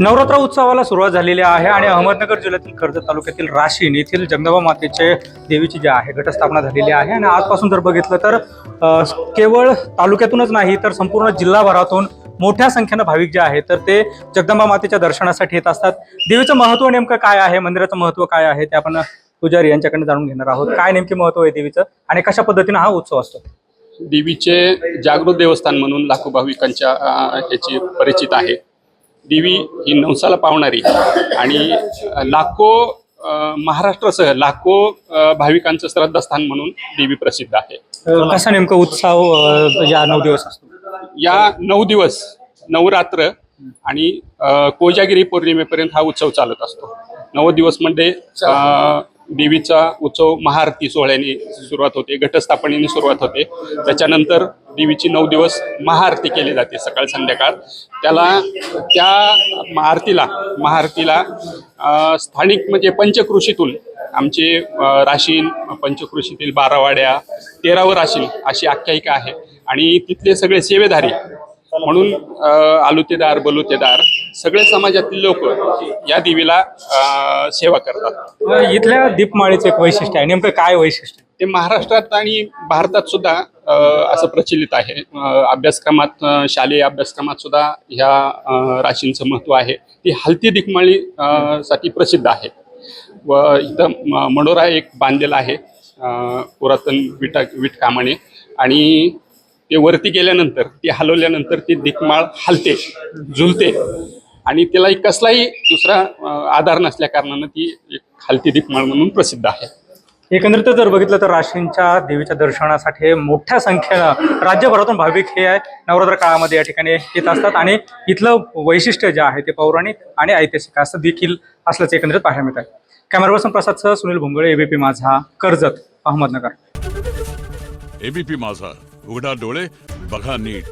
नवरात्र उत्सवाला सुरुवात झालेली आहे आणि अहमदनगर जिल्ह्यातील कर्जत तालुक्यातील राशीन येथील जगदंबा मातेचे देवीची जी आहे घटस्थापना झालेली आहे. आणि आजपासून जर बघितलं तर केवळ तालुक्यातूनच नाही तर संपूर्ण जिल्हाभरातून मोठ्या संख्येनं भाविक जे आहेत तर ते जगदंबा मातेच्या दर्शनासाठी येत असतात. देवीचं महत्त्व नेमकं काय आहे मंदिराचं महत्त्व काय आहे ते आपण पुजारी यांच्याकडे जाणून घेणार आहोत. काय नेमके महत्त्व आहे देवीचं आणि कशा पद्धतीनं हा उत्सव असतो? देवीचे जागृत देवस्थान म्हणून लाखो भाविकांच्या याची परिचित आहे. देवी ही नवसाला पावणारी. आणि लाखो महाराष्ट्रासह लाखो भाविकांचं श्रद्धास्थान म्हणून देवी प्रसिद्ध आहे. कसा नेमका उत्सव अ, या नऊ दिवस असतो? या नऊ दिवस नवरात्र आणि कोजागिरी पौर्णिमेपर्यंत हा उत्सव चालत असतो. नऊ दिवस म्हणजे देवीचा उत्सव महाआरती सोहळ्याने सुरुवात होते घटस्थापनेने सुरुवात होते. त्याच्यानंतर देवीची नऊ दिवस महाआरती केली जाते सकाळ संध्याकाळ. त्याला त्या आरतीला महाआरतीला स्थानिक म्हणजे पंचकृषीतून आमचे राशीन पंचकृषीतील बारावाड्या तेरावं राशीन अशी आख्यायिका आहे. आणि तिथले सगळे सेवेधारी म्हणून आलुतेदार बलुतेदार सगळे समाजातील लोक या देवीला सेवा करतात. इथल्या दीपमाळीचं एक वैशिष्ट्य आहे. नेमकं काय वैशिष्ट्य ते महाराष्ट्रात आणि भारतात सुद्धा असं प्रचलित आहे. अभ्यासक्रमात शालेय अभ्यासक्रमात सुद्धा ह्या राशींचं महत्त्व आहे. ती हलती दिकमाळी अ, साठी प्रसिद्ध आहे. व इथं मनोरा एक बांधलेला आहे पुरातन विटा विटकामाने आणि ते वरती गेल्यानंतर ती हलवल्यानंतर ती दिकमाळ हलते झुलते. आणि तिला एक कसलाही दुसरा आधार नसल्या कारणानं ती एक हलती दिकमाळ म्हणून प्रसिद्ध आहे. एकंदरीत जर बघितलं तर राशींच्या देवीच्या दर्शनासाठी मोठ्या संख्येनं राज्यभरातून भाविक हे आहे. नवरात्र काळामध्ये या ठिकाणी येत असतात. आणि इथलं वैशिष्ट्य जे आहे ते पौराणिक आणि ऐतिहासिक असं देखील असल्याचं एकंदरीत पाहायला मिळत आहे कॅमेरा पर्सन प्रसादसह सुनील भुंगळे एबीपी माझा कर्जत अहमदनगर. एबीपी माझा उघडा डोळे बघा नीट.